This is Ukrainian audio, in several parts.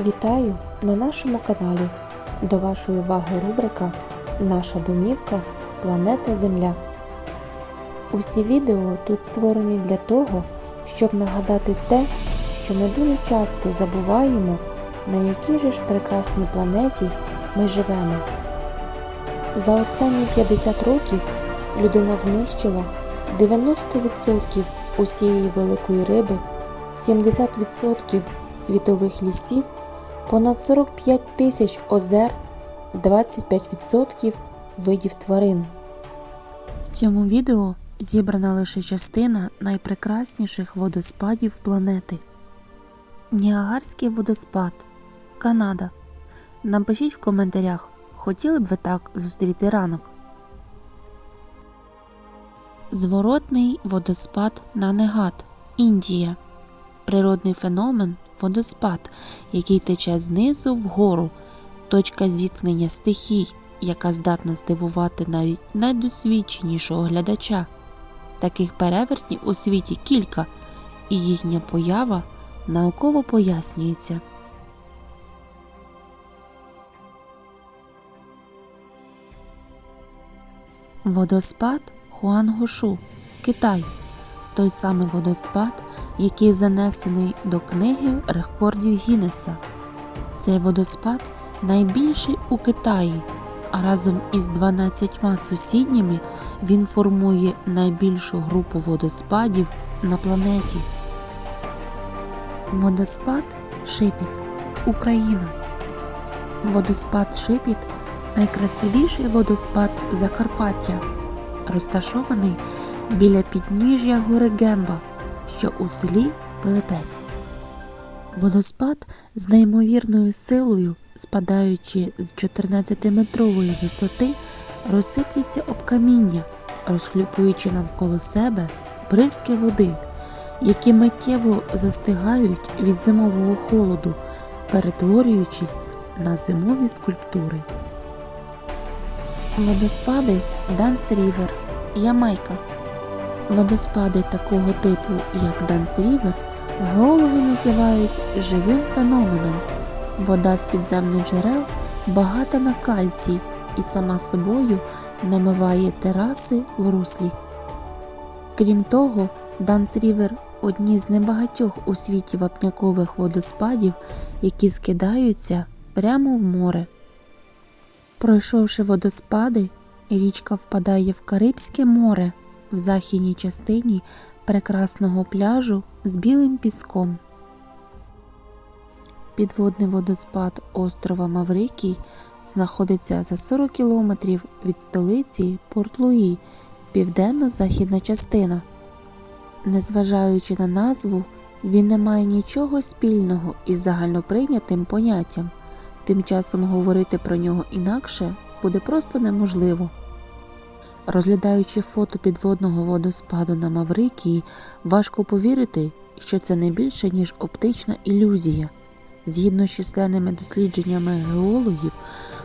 Вітаю на нашому каналі. До вашої уваги рубрика Наша домівка Планета Земля. Усі відео тут створені для того, щоб нагадати те, що ми дуже часто забуваємо, на якій же ж прекрасній планеті ми живемо. За останні 50 років людина знищила 90% усієї великої риби, 70% світових лісів, понад 45 тисяч озер, 25% видів тварин. В цьому відео зібрана лише частина найпрекрасніших водоспадів планети. Ніагарський водоспад, Канада. Напишіть в коментарях, хотіли б ви так зустріти ранок. Зворотний водоспад Нанегат, Індія. Природний феномен водоспад, який тече знизу вгору, точка зіткнення стихій, яка здатна здивувати навіть найдосвідченішого глядача. Таких перевертнів у світі кілька, і їхня поява науково пояснюється. Водоспад Хуангошу, Китай. Той самий водоспад, який занесений до книги рекордів Гіннеса. Цей водоспад найбільший у Китаї, а разом із 12 сусідніми він формує найбільшу групу водоспадів на планеті. Водоспад Шипіт, Україна. Водоспад Шипіт найкрасивіший водоспад Закарпаття, розташований біля підніжжя гори Гемба, що у селі Пилипець. Водоспад з неймовірною силою, спадаючи з 14-метрової висоти, розсиплеться об каміння, розхлюпуючи навколо себе бризки води, які миттєво застигають від зимового холоду, перетворюючись на зимові скульптури. Водоспади Данс Рівер, Ямайка. Водоспади такого типу, як Данс Рівер, геологи називають живим феноменом. Вода з підземних джерел багата на кальцій і сама собою намиває тераси в руслі. Крім того, Данс Рівер одні з небагатьох у світі вапнякових водоспадів, які скидаються прямо в море. Пройшовши водоспади, річка впадає в Карибське море в західній частині прекрасного пляжу з білим піском. Підводний водоспад острова Маврикій знаходиться за 40 кілометрів від столиці Порт-Луї, південно-західна частина. Незважаючи на назву, він не має нічого спільного із загальноприйнятим поняттям. Тим часом говорити про нього інакше буде просто неможливо. Розглядаючи фото підводного водоспаду на Маврикії, важко повірити, що це не більше, ніж оптична ілюзія. Згідно з численними дослідженнями геологів,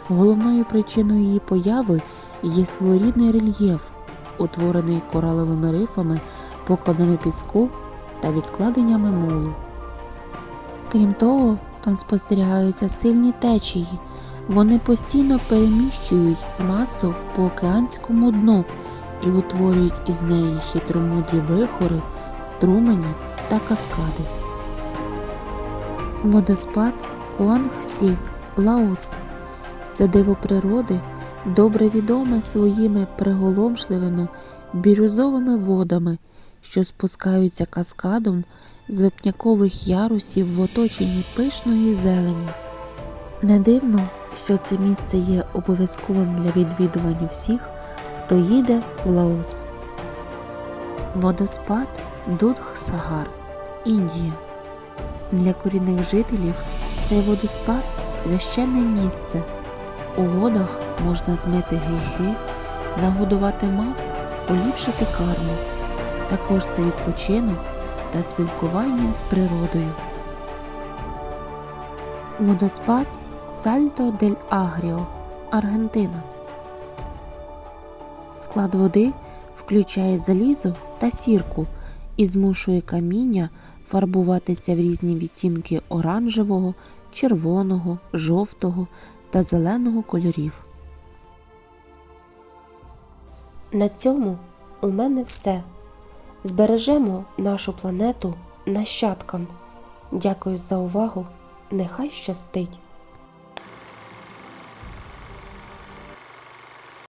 головною причиною її появи є своєрідний рельєф, утворений кораловими рифами, покладами піску та відкладеннями мулу. Крім того, там спостерігаються сильні течії. Вони постійно переміщують масу по океанському дну і утворюють із неї хитромудрі вихори, струмені та каскади. Водоспад Куангсі, Лаос це диво природи, добре відоме своїми приголомшливими бірюзовими водами, що спускаються каскадом з вапнякових ярусів в оточенні пишної зелені. Не дивно, що це місце є обов'язковим для відвідування всіх, хто їде в Лаос. Водоспад Дудх-Сагар, Індія. Для корінних жителів цей водоспад священне місце. У водах можна змити гріхи, нагодувати мавп, поліпшити карму. Також це відпочинок та спілкування з природою. Водоспад Сальто дель Агріо, Аргентина. Склад води включає залізо та сірку і змушує каміння фарбуватися в різні відтінки оранжевого, червоного, жовтого та зеленого кольорів. На цьому у мене все. Збережемо нашу планету нащадкам. Дякую за увагу. Нехай щастить!